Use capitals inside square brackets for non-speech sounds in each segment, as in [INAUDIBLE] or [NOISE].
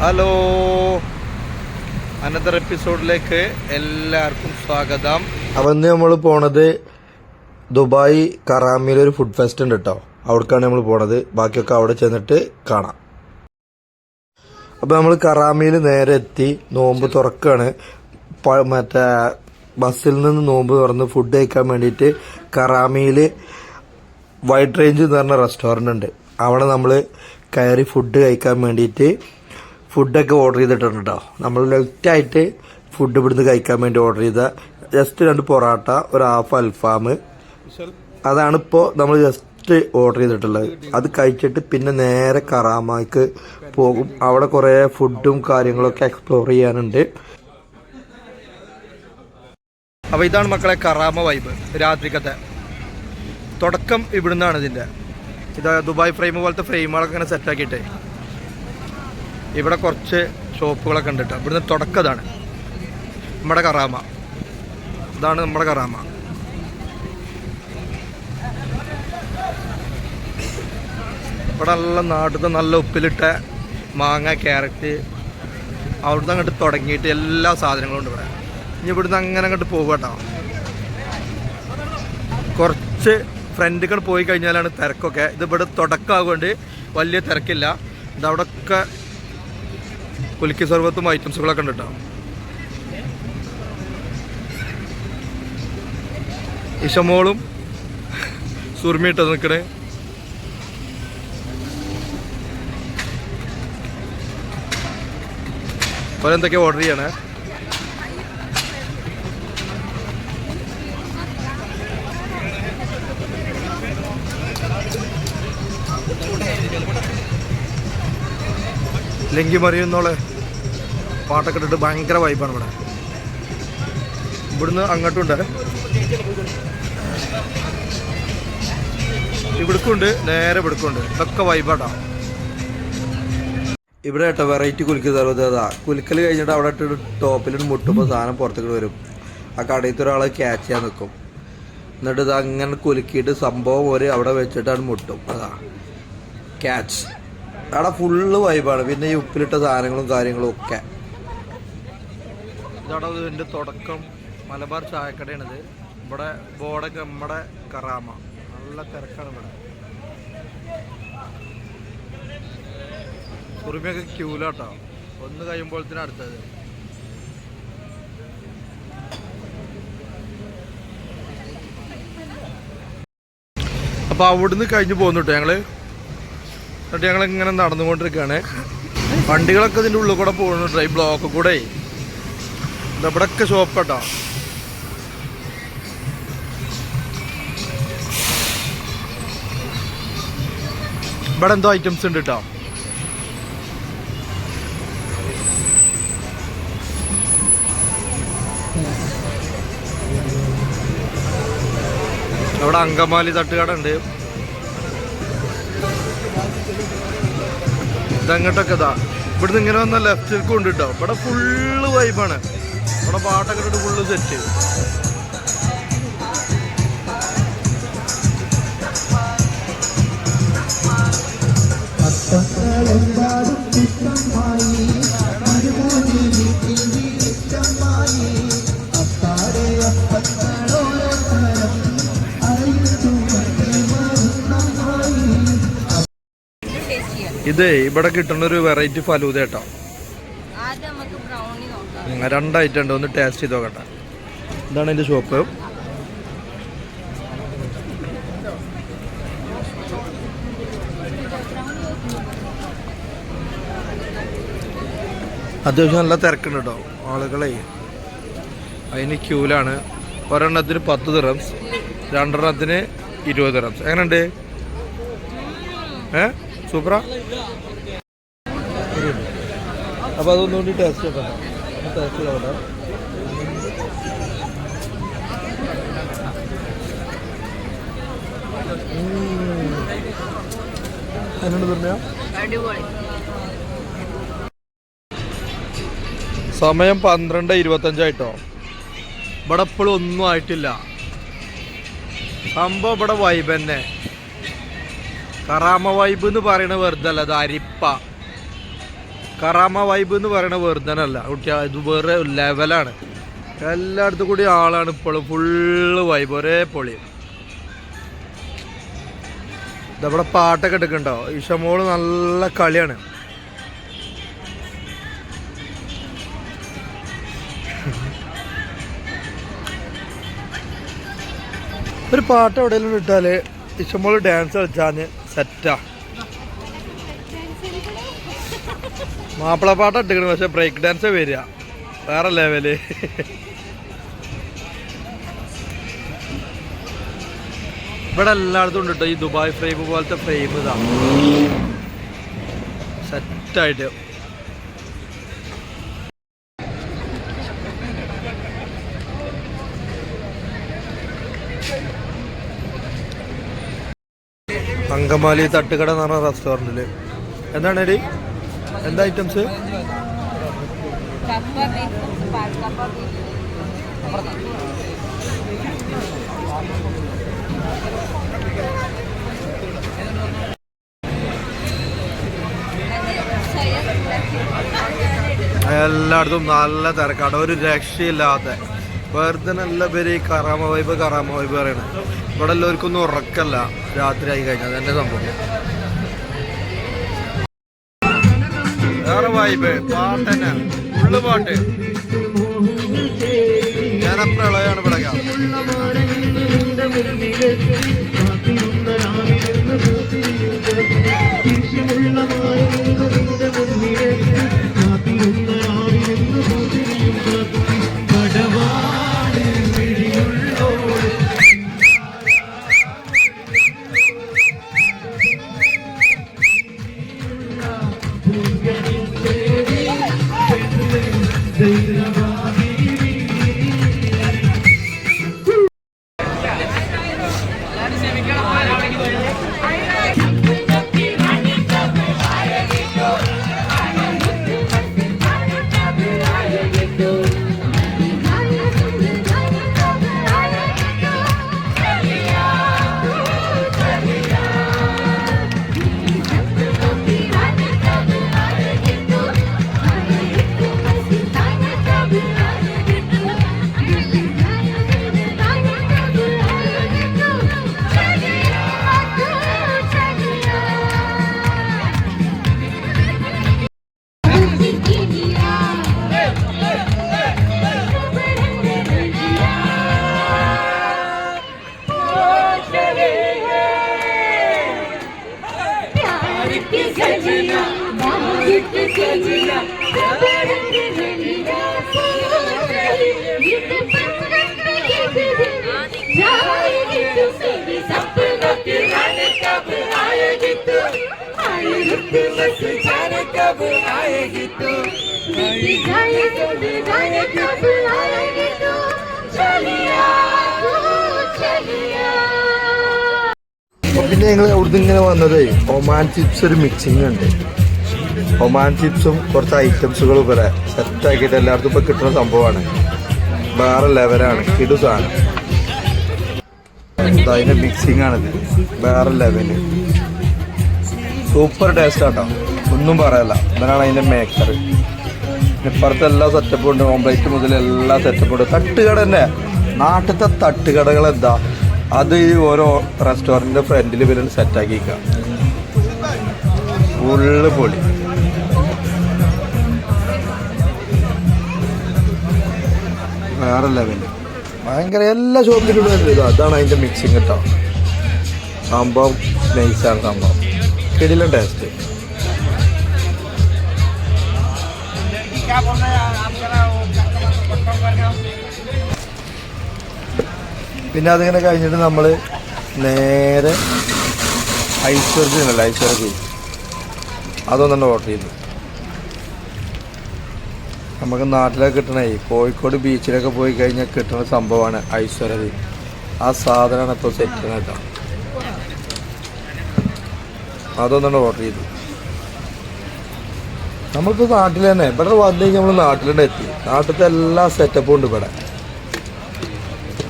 Hello. Another എപ്പിസോഡിലേക്ക് എല്ലാവർക്കും സ്വാഗതം. അവന്ന് നമ്മൾ പോണത് ദുബായ് കറാമിയിൽ ഒരു ഫുഡ് ഫെസ്റ്റ് ഉണ്ട് കേട്ടോ അവിടേക്കാണ് നമ്മൾ പോണത്. ബാക്കിയൊക്കെ അവിടെ ചെന്നിട്ട് കാണാം. അപ്പൊ നമ്മൾ കറാമിയിൽ നേരെ എത്തി. നോമ്പ് തുറക്കാണ്. മറ്റേ ബസ്സിൽ നിന്ന് നോമ്പ് തുറന്ന് ഫുഡ് കഴിക്കാൻ വേണ്ടിയിട്ട് കറാമിയിൽ വൈറ്റ് റേഞ്ച് എന്ന് പറഞ്ഞ റെസ്റ്റോറന്റ് ഉണ്ട്. അവിടെ നമ്മൾ കയറി ഫുഡ് കഴിക്കാൻ വേണ്ടിയിട്ട് ഫുഡൊക്കെ ഓർഡർ ചെയ്തിട്ടുണ്ട് കേട്ടോ നമ്മൾ ലെഫ്റ്റായിട്ട് ഫുഡ് ഇവിടുന്ന് കഴിക്കാൻ വേണ്ടി ഓർഡർ ചെയ്ത ജസ്റ്റ് രണ്ട് പൊറോട്ട ഒരു ഹാഫ് അൽഫാം. അതാണ് ഇപ്പോൾ നമ്മൾ ജസ്റ്റ് ഓർഡർ ചെയ്തിട്ടുള്ളത്. അത് കഴിച്ചിട്ട് പിന്നെ നേരെ കറാമാക്ക് പോകും. അവിടെ കുറേ ഫുഡും കാര്യങ്ങളൊക്കെ എക്സ്പ്ലോർ ചെയ്യാനുണ്ട്. അപ്പൊ ഇതാണ് മക്കളെ കറാമ വൈബ് രാത്രിക്കത്തെ. തുടക്കം ഇവിടുന്നാണ് ഇതിന്റെ. ഇത് ദുബായ് ഫ്രെയിം പോലത്തെ ഫ്രെയിമുകളൊക്കെ ഇങ്ങനെ സെറ്റാക്കിയിട്ടേ ഇവിടെ കുറച്ച് ഷോപ്പുകളൊക്കെ ഉണ്ട് കേട്ടോ. ഇവിടുന്ന് തുടക്കം ഇതാണ് നമ്മുടെ കറാമ. ഇതാണ് നമ്മുടെ കറാമ. ഇവിടെ നല്ല നാട്ടിലത്തെ നല്ല ഉപ്പിലിട്ട മാങ്ങ ക്യാരറ്റ് അവിടുന്ന് അങ്ങോട്ട് തുടങ്ങിയിട്ട് എല്ലാ സാധനങ്ങളും ഉണ്ട് ഇവിടെ. ഇനി ഇവിടുന്ന് അങ്ങനെ അങ്ങോട്ട് പോകുക കേട്ടോ. കുറച്ച് ഫ്രണ്ടുകൾ പോയി കഴിഞ്ഞാലാണ് തിരക്കൊക്കെ. ഇത് ഇവിടെ തുടക്കമാകൊണ്ട് വലിയ തിരക്കില്ല. ഇതവിടെ ഒക്കെ കുലുക്കി സർവത്തും ഐറ്റംസുകളൊക്കെ ഉണ്ട് കേട്ടോ. ഇഷമോളും സുർമിയിട്ട് നിൽക്കണേ. അപ്പോൾ എന്തൊക്കെയാ ഓർഡർ ചെയ്യണേ. ലെങ്കി മറിയുന്നോളെ പാട്ടൊക്കെ ഇട്ടിട്ട് ഭയങ്കര വൈബാണ് ഇവിടെ. ഇവിടുന്ന് അങ്ങോട്ടും ഉണ്ട്. ഇവിടുക്കുണ്ട് നേരെ ഇവിടുക്കുണ്ട് ഇതൊക്കെ വൈബാട്ടാ ഇവിടെ കേട്ടോ വെറൈറ്റി കുലുക്കി സർവത അതാ. കുലുക്കൽ കഴിഞ്ഞിട്ട് അവിടെ ഇട്ടിട്ട് ടോപ്പിൽ മുട്ടുമ്പോൾ സാധനം പുറത്തേക്ക് വരും. ആ കടയിലത്തെ ഒരാളെ ക്യാച്ച് ചെയ്യാൻ നിൽക്കും എന്നിട്ട് ഇത് അങ്ങനെ കുലുക്കിയിട്ട് സംഭവം ഒരു അവിടെ വെച്ചിട്ടാണ് മുട്ടും. അതാ. ക്യാച്ച് അവിടെ ഫുള്ള് വൈബാണ് പിന്നെ ഈ ഉപ്പിലിട്ട സാധനങ്ങളും കാര്യങ്ങളും ഒക്കെ. ഇതിന്റെ തുടക്കം. മലബാർ ചായക്കടയാണിത്. ഇവിടെ ബോർഡൊക്കെ നമ്മുടെ കറാമ. നല്ല തിരക്കാണ് ഇവിടെ. കുറുമിയൊക്കെ ക്യൂലാട്ടോ. ഒന്ന് കഴിയുമ്പോഴത്തേനും അടുത്തത്. അപ്പൊ അവിടുന്ന് കഴിഞ്ഞ് പോകുന്നുട്ടോ ഞങ്ങൾ. എന്നിട്ട് ഞങ്ങൾ ഇങ്ങനെ നടന്നുകൊണ്ടിരിക്കുകയാണ്. വണ്ടികളൊക്കെ ഇതിന്റെ ഉള്ളിൽ കൂടെ പോകുന്നുണ്ട് ഈ ബ്ലോക്ക് കൂടെ. ഇവിടൊക്കെ ഷോപ്പ് കേട്ടോ ഇവിടെ എന്തോ ഐറ്റംസ് ഉണ്ട് കേട്ടോ അവിടെ അങ്കമാലി തട്ടുകട ഉണ്ട്. ഇതങ്ങോട്ടൊക്കെ ഇതാ. ഇവിടുന്ന് ഇങ്ങനെ വന്ന ലെഫ്റ്റിലേക്ക് ഉണ്ട് കേട്ടോ ഇവിടെ ഫുള്ള് വൈബാണ് ഇവിടെ പാട്ടൊക്കെ ഇട്ടിട്ട് ഫുള്ള് സെറ്റ് ഇത് ഇവിടെ കിട്ടുന്ന ഒരു വെറൈറ്റി ഫലൂത കേട്ടോ രണ്ടായിട്ട് ഉണ്ട് ഒന്ന് ടേസ്റ്റ് ചെയ്ത് നോക്കട്ടെ. ഇതാണ് എന്റെ ഷോപ്പ് അത്യാവശ്യം നല്ല തിരക്കുണ്ട് കേട്ടോ ആളുകളെ. അതിന് ക്യൂലാണ്. ഒരെണ്ണത്തിന് പത്ത് ദിറംസ് രണ്ടെണ്ണത്തിന് ഇരുപത് ദിറംസ് എങ്ങനെയുണ്ട്? ഏ? സൂപ്പറാ അപ്പോൾ അതൊന്നുകൂടി ടേസ്റ്റ് ചെയ്യണം ടേസ്റ്റ് ചെയ്തോട്ടെ. എന്നോട് പറഞ്ഞ സമയം പന്ത്രണ്ട് ഇരുപത്തഞ്ചായിട്ടോ? ഇവിടെ ഇപ്പോഴും ഒന്നും ആയിട്ടില്ല. സംഭവം ഇവിടെ വൈബ് തന്നെ. കറാമ വൈബ് എന്ന് പറയണ വെറുതെ അല്ല അത് അരിപ്പ. കറാമ വൈബ് എന്ന് പറയണ വെറുതെ അല്ല കുട്ടികൾ ഇത് വേറെ ലെവലാണ് എല്ലായിടത്തും കൂടി ആളാണ് ഇപ്പോഴും ഫുള്ള് വൈബ് ഒരേ പൊളി. ഇതവിടെ പാട്ടൊക്കെ എടുക്കണ്ടോ? ഇഷമോൾ നല്ല കളിയാണ്. ഒരു പാട്ട് എവിടെയെങ്കിലും ഇട്ടാൽ ഇഷ്ടംപോലെ ഡാൻസ് കളിച്ചാൽ സെറ്റാ മാപ്പിള പാട്ട് ഇട്ടിക്കണ് പക്ഷെ ബ്രേക്ക് ഡാൻസ് വരിക. വേറെ ലെവൽ ഇവിടെ എല്ലായിടത്തും ഉണ്ട് കേട്ടോ ഈ ദുബായ് ഫ്രെയിം പോലത്തെ ഫ്രെയിം ഇതാ. സെറ്റായിട്ട് അങ്കമാലി തട്ടുകട എന്ന് പറഞ്ഞ റെസ്റ്റോറന്റിൽ എന്താണ് എടി? എന്താ ഐറ്റംസ് എല്ലായിടത്തും നല്ല തിരക്കാണ്. ഒരു രക്ഷയില്ലാത്ത വെറുതെ നല്ല പേര് ഈ കറാമ വൈബ് കറാമ വൈബ് പറയണത് ഇവിടെ എല്ലാവർക്കൊന്നും ഉറക്കല്ല. രാത്രി ആയി കഴിഞ്ഞാൽ അതെന്റെ സംഭവം. വേറെ വൈബ് പാട്ട് തന്നെ. ഫുള്ള് പാട്ട്. ഞാൻ പ്രളയാണ് ഇവിടെ आएगी तू बस जाने कब आएगी तू बीती जाएगी जाने कब आएगी तू चलिया तू चलिया പിന്നെ ഞങ്ങൾ അവിടുന്ന് ഇങ്ങനെ വന്നത് ഒമാൻ ചിപ്സ് ഒരു മിക്സിംഗ് ഉണ്ട് ഒമാൻ ചിപ്സും കുറച്ച് ഐറ്റംസുകളും ഇവിടെ സെറ്റാക്കിയിട്ട് എല്ലായിടത്തും ഇപ്പൊ കിട്ടുന്ന സംഭവമാണ് വേറെ ലെവലാണ് കിടു സാധനം ഇത് അതിന്റെ മിക്സിംഗ് ആണിത് വേറെ ലെവല് സൂപ്പർ ടേസ്റ്റ് ആട്ടോ. ഒന്നും പറയല്ല. ഇതാണ് അതിന്റെ മേക്കർ ഇപ്പുറത്തെ എല്ലാ സെറ്റപ്പും ഉണ്ട്. ഓംപ്ലേറ്റ് മുതൽ എല്ലാ സെറ്റപ്പും ഉണ്ട്. തട്ടുകട തന്നെ. നാട്ടിലത്തെ തട്ടുകടകൾ എന്താ? അത് ഈ ഓരോ റെസ്റ്റോറന്റിന്റെ ഫ്രണ്ടിൽ ഇവരാണ് സെറ്റാക്കിക്കുക ഫുള്ള് പൊളി. വേറെ ലെവൽ ഭയങ്കര എല്ലാ ഷോപ്പിലും ഇത്. അതാണ് അതിന്റെ മിക്സിങ് കേട്ടോ സംഭവം നൈസാണ് സംഭവം. കിടിലൻ ടേസ്റ്റ്. പിന്നെ അതിങ്ങനെ കഴിഞ്ഞിട്ട് നമ്മൾ നേരെ ഐശ്വര്യ ഐശ്വര്യ അതൊന്നും ഓർഡർ ചെയ്തു. നമുക്ക് നാട്ടിലൊക്കെ കിട്ടണേ കോഴിക്കോട് ബീച്ചിലൊക്കെ പോയി കഴിഞ്ഞാൽ കിട്ടുന്ന സംഭവമാണ് ഐശ്വര്യ ആ സാധനമാണ് ഇപ്പോൾ സെറ്റ് കേട്ടോ. അതൊന്നെ ഓർഡർ ചെയ്തു നമ്മളിപ്പോൾ നാട്ടിൽ തന്നെ ഇവിടെ വന്നു കഴിഞ്ഞാൽ നമ്മൾ നാട്ടിൽ തന്നെ എത്തി. നാട്ടിലത്തെ എല്ലാ സെറ്റപ്പും ഉണ്ട് ഇവിടെ.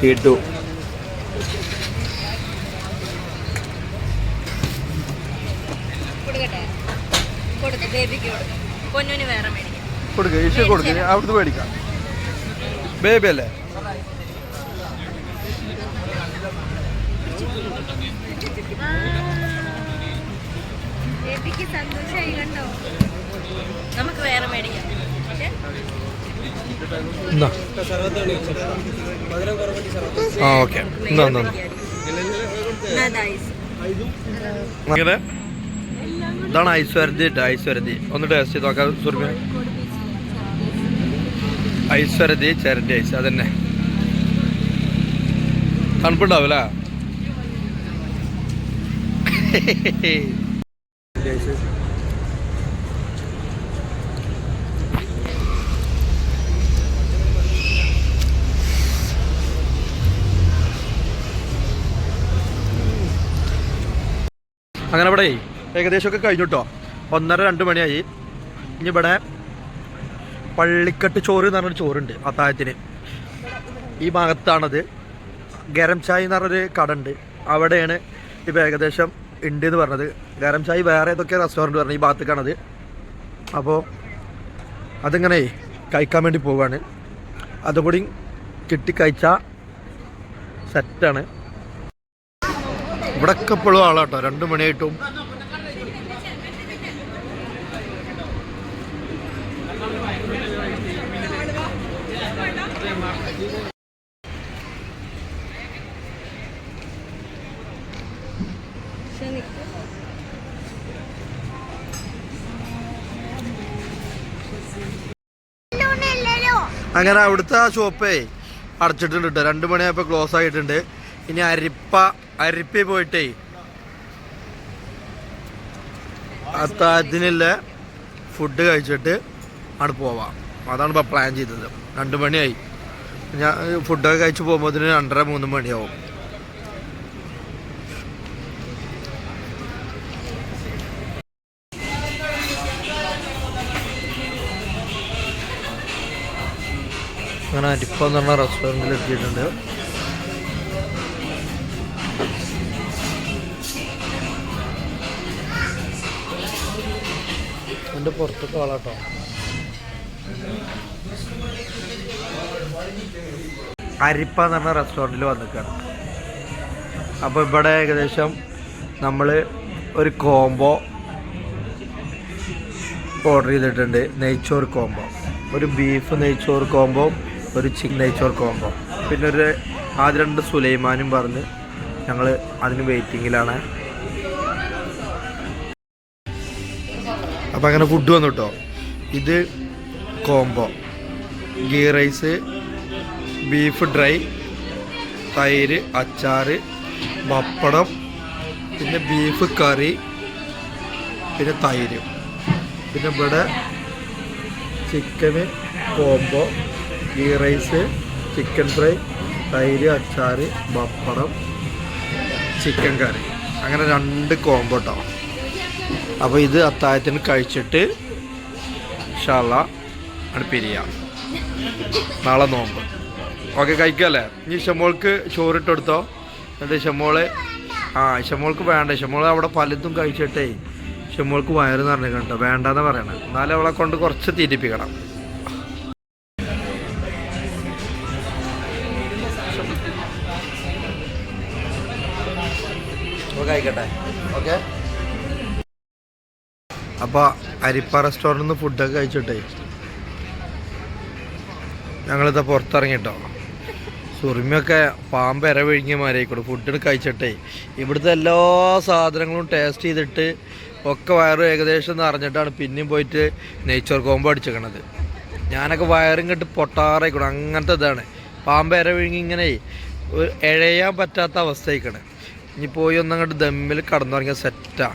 കിട്ടു. കൊടുക്കുക ഈശോ കൊടുക്കുക അവിടുന്ന് മേടിക്കാം. ബേബി അല്ലേ? ബേബിക്ക് സന്തോഷമായി കണ്ടോ? നമുക്ക് വേറെ മേടിക്കാം. ആ ഓക്കെ. അങ്ങനെ ഇതാണ് ഐശ്വരതി കേട്ടോ. ഐശ്വരതി ഒന്ന് ടേസ്റ്റ് ചെയ്ത് നോക്കാം സുർബിയ ഐശ്വരതി ചിരണ്ടി ഐസ്. അതന്നെ. [LAUGHS] തണുപ്പുണ്ടാവൂല അങ്ങനെ ഇവിടെ ഏകദേശമൊക്കെ കഴിഞ്ഞു കേട്ടോ ഒന്നര രണ്ട് മണിയായി. ഇനി ഇവിടെ പള്ളിക്കട്ട് ചോറ് എന്ന് പറഞ്ഞൊരു ചോറുണ്ട് അത്താഴത്തിന് ഈ ഭാഗത്താണത്. ഗരം ചായ എന്ന് പറഞ്ഞൊരു കട ഉണ്ട്. അവിടെയാണ് ഇപ്പോൾ ഏകദേശം ഉണ്ട് എന്ന് പറഞ്ഞത്. ഗരം ചായ് വേറെ ഏതൊക്കെ റെസ്റ്റോറന്റ് പറഞ്ഞു ഈ ഭാഗത്തേക്കാണത്. അപ്പോൾ അതിങ്ങനെ കഴിക്കാൻ വേണ്ടി പോവുകയാണ് അതുകൂടി കിട്ടി കഴിച്ച സെറ്റാണ് ഇവിടെ ഒക്കെ ഇപ്പോഴും ആളാട്ടോ. രണ്ട് മണിയായിട്ടും പക്ഷെ നിക്ക്. അങ്ങനെ അവിടുത്തെ ആ ഷോപ്പേ അടച്ചിട്ടുണ്ട് കേട്ടോ രണ്ട് മണിയായപ്പോൾ ക്ലോസ് ആയിട്ടുണ്ട്. ഇനി അരിപ്പ അരിപ്പി പോയിട്ടേ അത്താഴത്തിനുള്ള ഫുഡ് കഴിച്ചിട്ട് അവിടെ പോവാം. അതാണ് ഇപ്പോൾ പ്ലാൻ ചെയ്തത്. രണ്ട് മണിയായി. ഞാൻ ഫുഡൊക്കെ കഴിച്ച് പോകുമ്പോൾ രണ്ടര മൂന്ന് മണിയാവും. അങ്ങനെ അരിപ്പ എന്ന് പറഞ്ഞ റെസ്റ്റോറന്റിൽ എത്തിയിട്ടുണ്ട്. എന്റെ പുറത്തൊക്കെ ആളാട്ടോ അരിപ്പ എന്ന് പറഞ്ഞ റെസ്റ്റോറന്റിൽ വന്നിക്കാണ്. അപ്പോൾ ഇവിടെ ഏകദേശം നമ്മൾ ഒരു കോംബോ ഓർഡർ ചെയ്തിട്ടുണ്ട്. നെയ്ച്ചോറ് കോംബോ ഒരു ബീഫ് നെയ്ച്ചോറ് കോംബോ ഒരു ചിക്കൻ നെയ്ച്ചോറ് കോംബോ പിന്നെ ഒരു ആദ്യ രണ്ട് സുലൈമാനും പറഞ്ഞ് ഞങ്ങൾ അതിന് വെയിറ്റിങ്ങിലാണ് അപ്പം അങ്ങനെ ഫുഡ് വന്നു കേട്ടോ ഇത് combo ghee rice beef dry തൈര് അച്ചാറ് പപ്പടം പിന്നെ ബീഫ് കറി പിന്നെ തൈര്. പിന്നെ ഇവിടെ ചിക്കന് combo ghee rice chicken fry തൈര് അച്ചാർ പപ്പടം ചിക്കൻ കറി അങ്ങനെ രണ്ട് കോംബോ കേട്ടോ അപ്പോൾ ഇത് അത്താഴത്തിന് കഴിച്ചിട്ട് ഷാള അടുപ്പിരിയാം പിരിയാം. നാളെ നോമ്പ്. ഓക്കെ കഴിക്കല്ലേ? ഇനി ഷമോൾക്ക് ചോറിട്ട് കൊടുത്തോ? എന്നിട്ട് ഷമോൾ ആ ഷമോൾക്ക് വേണ്ട. ഷമോൾ അവിടെ പലതും കഴിച്ചിട്ടേ ഷമോൾക്ക് വയറ് നിറഞ്ഞു കേട്ടോ വേണ്ടെന്ന് പറയണേ. എന്നാലും അവളെ കൊണ്ട് കുറച്ച് തിരിപ്പിക്കണം. കഴിക്കട്ടെ ഓക്കെ അപ്പോൾ അരിപ്പ റെസ്റ്റോറന്റിൽ നിന്ന് ഫുഡൊക്കെ കഴിച്ചിട്ടേ. ഞങ്ങളിതാ പുറത്തിറങ്ങിട്ടോ. സുറിമയൊക്കെ പാമ്പ് ഇര വിഴുങ്ങിയ മാരായിക്കോട്ടെ ഫുഡിന് കഴിച്ചിട്ടേ. ഇവിടുത്തെ എല്ലാ സാധനങ്ങളും ടേസ്റ്റ് ചെയ്തിട്ട് ഒക്കെ വയറ് ഏകദേശം നിറഞ്ഞിട്ടാണ് പിന്നെയും പോയിട്ട് നെയ്ച്ചോർ കോമ്പോ അടിച്ചേക്കണത്. ഞാനൊക്കെ വയറും കെട്ട് പൊട്ടാറായിക്കോട്ടെ. അങ്ങനത്തെ ഇതാണ്. പാമ്പ് ഇര വിഴുങ്ങി ഇങ്ങനെ ഒരു ഇഴയാൻ പറ്റാത്ത അവസ്ഥയായിക്കണേ ഇനി പോയി ഒന്നങ്ങോട്ട് ദമ്മിൽ കടന്നുറങ്ങിയ സെറ്റാ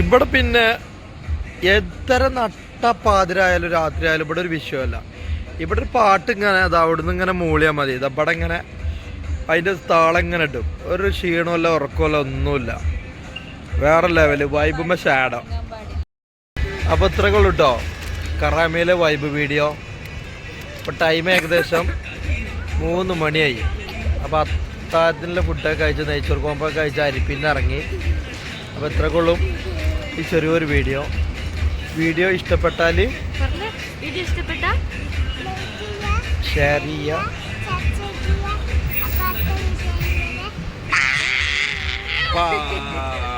ഇവിടെ പിന്നെ എത്ര നട്ട പാതിരായാലും രാത്രി ആയാലും ഇവിടെ ഒരു വിഷയമല്ല. ഇവിടെ ഒരു പാട്ട് ഇങ്ങനെ അത് അവിടുന്ന് ഇങ്ങനെ മൂളിയാൽ മതി. ഇവിടെ ഇങ്ങനെ അതിന്റെ താളം ഇങ്ങനെ ഇട്ടും ഒരു ക്ഷീണമല്ല ഉറക്കമല്ല ഒന്നുമില്ല. വേറെ ലെവൽ വൈബുമ്പോൾ ഷാഡോ അപ്പോൾ ഇത്രയൊക്കെ ഉള്ളൂ കേട്ടോ കറാമയിലെ വൈബ് വീഡിയോ ഇപ്പോൾ ടൈം ഏകദേശം മൂന്ന് മണിയായി. അപ്പോൾ അത്താഴത്തിനുള്ള ഫുഡൊക്കെ കഴിച്ച് നെയ്ച്ചോർ കോമ്പൊക്കെ കഴിച്ച് അരിപ്പിന്ന് ഇറങ്ങി. അപ്പോൾ ഇത്ര കൊള്ളും ഈ ചെറിയൊരു വീഡിയോ വീഡിയോ ഇഷ്ടപ്പെട്ടാൽ ഷെയർ ചെയ്യുക ചർച്ച